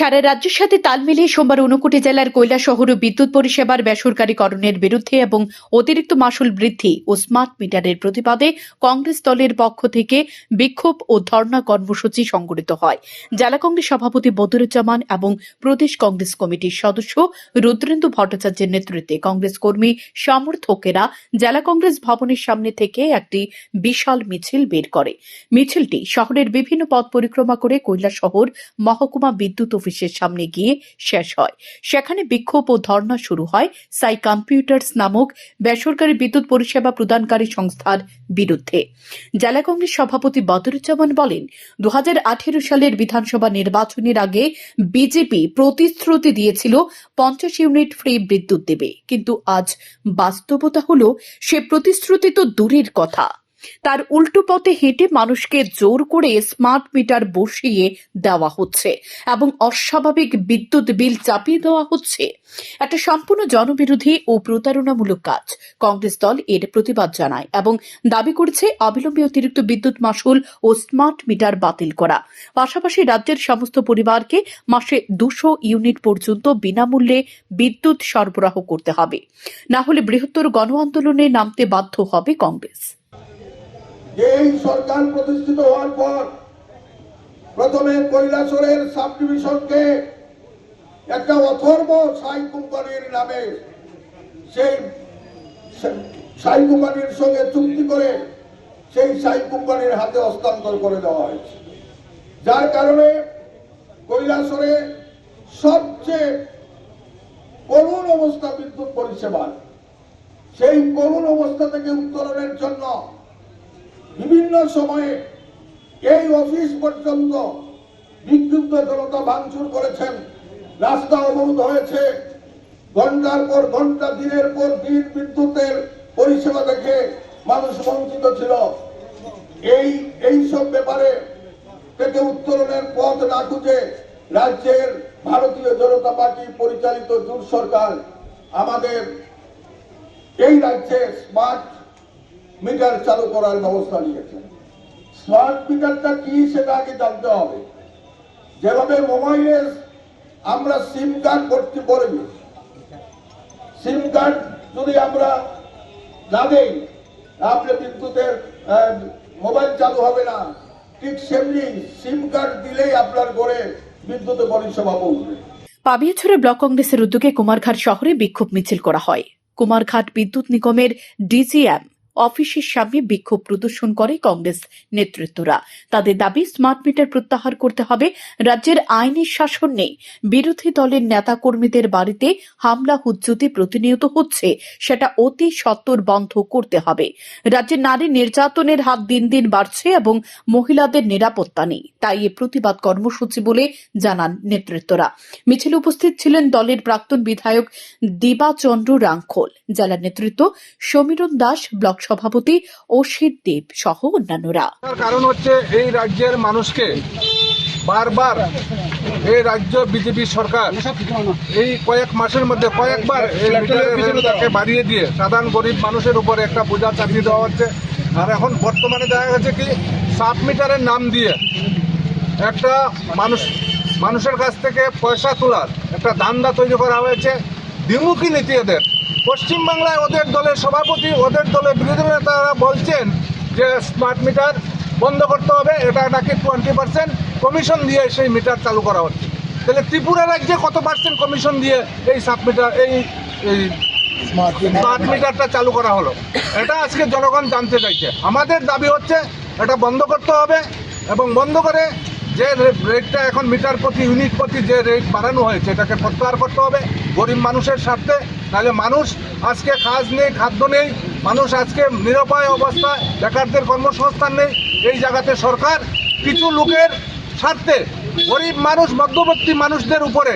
সারা রাজ্যের সাথে তাল মিলিয়ে সোমবার ঊনকোটি জেলার কৈলা শহর ও বিদ্যুৎ পরিষেবার বেসরকারীকরণের বিরুদ্ধে এবং অতিরিক্ত মাসুল বৃদ্ধি ও স্মার্ট মিটারের প্রতিবাদে কংগ্রেস দলের পক্ষ থেকে বিক্ষোভ ও ধর্ণা কর্মসূচি সংগঠিত হয়। জেলা কংগ্রেস সভাপতি বদরুজ্জামান এবং প্রদেশ কংগ্রেস কমিটির সদস্য রুদ্রেন্দু ভট্টাচার্যের নেতৃত্বে কংগ্রেস কর্মী সমর্থকেরা জেলা কংগ্রেস ভবনের সামনে থেকে একটি বিশাল মিছিল বের করে। মিছিলটি শহরের বিভিন্ন পথ পরিক্রমা করে কৈলা শহর মহকুমা বিদ্যুৎ অফিসের সামনে গিয়ে শেষ হয়। সেখানে বিক্ষোভ ও ধর্ণা শুরু হয় সাই কম্পিউটার্স নামক বেসরকারি বিদ্যুৎ পরিষেবা প্রদানকারী সংস্থার বিরুদ্ধে। জেলা কংগ্রেস সভাপতি বদরুজ্জামান বলেন দু হাজার আঠেরো সালের বিধানসভা নির্বাচনের আগে বিজেপি প্রতিশ্রুতি দিয়েছিল পঞ্চাশ ইউনিট ফ্রি বিদ্যুৎ দেবে। কিন্তু আজ বাস্তবতা হলো, সে প্রতিশ্রুতি তো দূরের কথা। তার উল্টো পথে হেঁটে মানুষকে জোর করে স্মার্ট মিটার বসিয়ে দেওয়া হচ্ছে এবং অস্বাভাবিক বিদ্যুৎ বিল চাপিয়ে দেওয়া হচ্ছে। একটা সম্পূর্ণ জনবিরোধী ও প্রতারণামূলক কাজ, কংগ্রেস দল এর প্রতিবাদ জানায় এবং দাবি করেছে অবিলম্বে অতিরিক্ত বিদ্যুৎ মাসুল ও স্মার্ট মিটার বাতিল করা। পাশাপাশি রাজ্যের সমস্ত পরিবারকে মাসে দুশো ইউনিট পর্যন্ত বিনামূল্যে বিদ্যুৎ সরবরাহ করতে হবে। না হলে বৃহত্তর গণ আন্দোলনে নামতে বাধ্য হবে কংগ্রেস। এই সরকার প্রতিষ্ঠিত হওয়ার পর প্রথমে কৈলাসরের সাব ডিভিশনকে একটা অথর্ব সাই কোম্পানির নামে সেই সাই কোম্পানির সঙ্গে চুক্তি করে সেই সাই কোম্পানির হাতে হস্তান্তর করে দেওয়া হয়েছে। যার কারণে কৈলাসরে সবচেয়ে করুণ অবস্থা বিদ্যুৎ পরিষেবার। সেই করুণ অবস্থা থেকে উত্তরণের জন্য বিভিন্ন সময়ে এই অফিস পর্যন্ত বিক্ষুব্ধ জনতা ভাঙচুর করেছেন। রাস্তা অবরোধ হয়েছে। ঘণ্টার পর ঘণ্টা, দিনের পর দিন বিদ্যুতের পরিষেবা দেখে মানুষ বঞ্চিত ছিল। এই এই সব ব্যাপারে থেকে উত্তরণের পথ না খুঁজে রাজ্যের ভারতীয় জনতা পার্টি পরিচালিত জোট সরকার আমাদের এই রাজ্যে স্মার্ট মিটার চালু করার ব্যবস্থা নিয়েছেন। স্মার্ট মিটারটা কি সেটা আগে জানতে হবে। যেভাবে মোবাইলে আমরা সিম কার্ড করতে পারি সিম কার্ড যদি আমরা না দেই আপনি বিদ্যুতের মোবাইল চালু হবে না। ঠিক সেমনি সিম কার্ড দিলেই আপনার ঘরে বিদ্যুতের পরিষেবা পৌঁছবে। পাবিয়াছড়া ব্লক কংগ্রেসের উদ্যোগে কুমারঘাট শহরে বিক্ষোভ মিছিল করা হয়। কুমারঘাট বিদ্যুৎ নিগমের ডিজিএম অফিসের সামনে বিক্ষোভ প্রদর্শন করে কংগ্রেস নেতৃত্বরা। তাদের দাবি, স্মার্ট মিটার প্রত্যাহার করতে হবে। রাজ্যের আইনের শাসন নেই। বিরোধী দলের নেতাকর্মীদের বাড়িতে হামলা, হুজ্জুতি প্রতিনিয়ত হচ্ছে। সেটা অতি সত্বর বন্ধ করতে হবে। রাজ্যের নারী নির্যাতনের হাত দিন দিন বাড়ছে এবং মহিলাদের নিরাপত্তা নেই। তাই এ প্রতিবাদ কর্মসূচি বলে জানান নেতৃত্বরা। মিছিলে উপস্থিত ছিলেন দলের প্রাক্তন বিধায়ক দিবাচন্দ্র রাংখোল জেলা নেতৃত্ব সমীরণ দাস, ব্লক সভাপতি অসিত দেব সহ অন্যান্যরা। কারণ হচ্ছে এই রাজ্যের মানুষকে বারবার এই রাজ্য বিজেপি সরকার এই কয়েক মাসের মধ্যে কয়েকবার এই মিটারের বাড়িয়ে দিয়ে সাধারণ গরিব মানুষের উপরে একটা বোঝা চাপিয়ে দেওয়া হচ্ছে। আর এখন বর্তমানে দেখা গেছে কি সাব মিটারের নাম দিয়ে একটা মানুষ মানুষের কাছ থেকে পয়সা তোলার একটা ধান্দা তৈরি করা হয়েছে। দ্বিমুখী নীতি এদের পশ্চিমবাংলায় ওদের দলের সভাপতি ওদের দলের বিরোধী নেতারা বলছেন যে স্মার্ট মিটার বন্ধ করতে হবে এটা নাকি টোয়েন্টি পার্সেন্ট কমিশন দিয়ে সেই মিটার চালু করা হচ্ছে। তাহলে ত্রিপুরা রাজ্যে কত পার্সেন্ট কমিশন দিয়ে এই সাব মিটার এই এই স্মার্ট মিটারটা চালু করা হলো? এটা আজকে জনগণ জানতে চাইছে। আমাদের দাবি হচ্ছে এটা বন্ধ করতে হবে এবং বন্ধ করে যে রেটটা এখন মিটার প্রতি ইউনিট প্রতি যে রেট বাড়ানো হয়েছে এটাকে প্রত্যাহার করতে হবে। গরিব মানুষের স্বার্থে নাহলে মানুষ আজকে কাজ নেই, খাদ্য নেই, মানুষ আজকে নিরপায় অবস্থায় বেকারদের কর্মসংস্থান নেই, এই জায়গাতে সরকার কিছু লোকের স্বার্থে গরিব মানুষ, মধ্যবর্তী মানুষদের উপরে,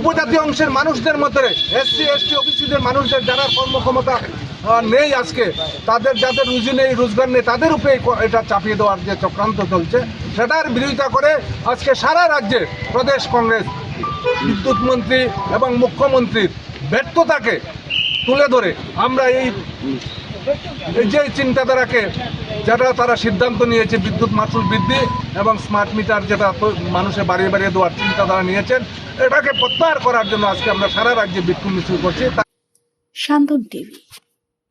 উপজাতি অংশের মানুষদের মধ্যে এসসি এসটি ওবিসিদের মানুষদের যারা কর্মক্ষমতা নেই আজকে, তাদের যাদের রুজি নেই, রোজগার নেই, তাদের উপরে এটা চাপিয়ে দেওয়ার যে চক্রান্ত চলছে, সেটার বিরোধিতা করে আজকে সারা রাজ্যে প্রদেশ কংগ্রেস, বিদ্যুৎ মন্ত্রী এবং মুখ্যমন্ত্রীর ব্যর্থতাকে তুলে ধরে আমরা এই যে চিন্তাধারাকে, যেটা তারা সিদ্ধান্ত নিয়েছে, বিদ্যুৎ মাসুল বৃদ্ধি এবং স্মার্ট মিটার যেটা মানুষে বাড়িয়ে বাড়িয়ে দেওয়ার চিন্তাধারা নিয়েছেন, এটাকে প্রত্যাহার করার জন্য আজকে আমরা সারা রাজ্যে বিক্ষোভ মিছিল করছি। শান্তন টিভি।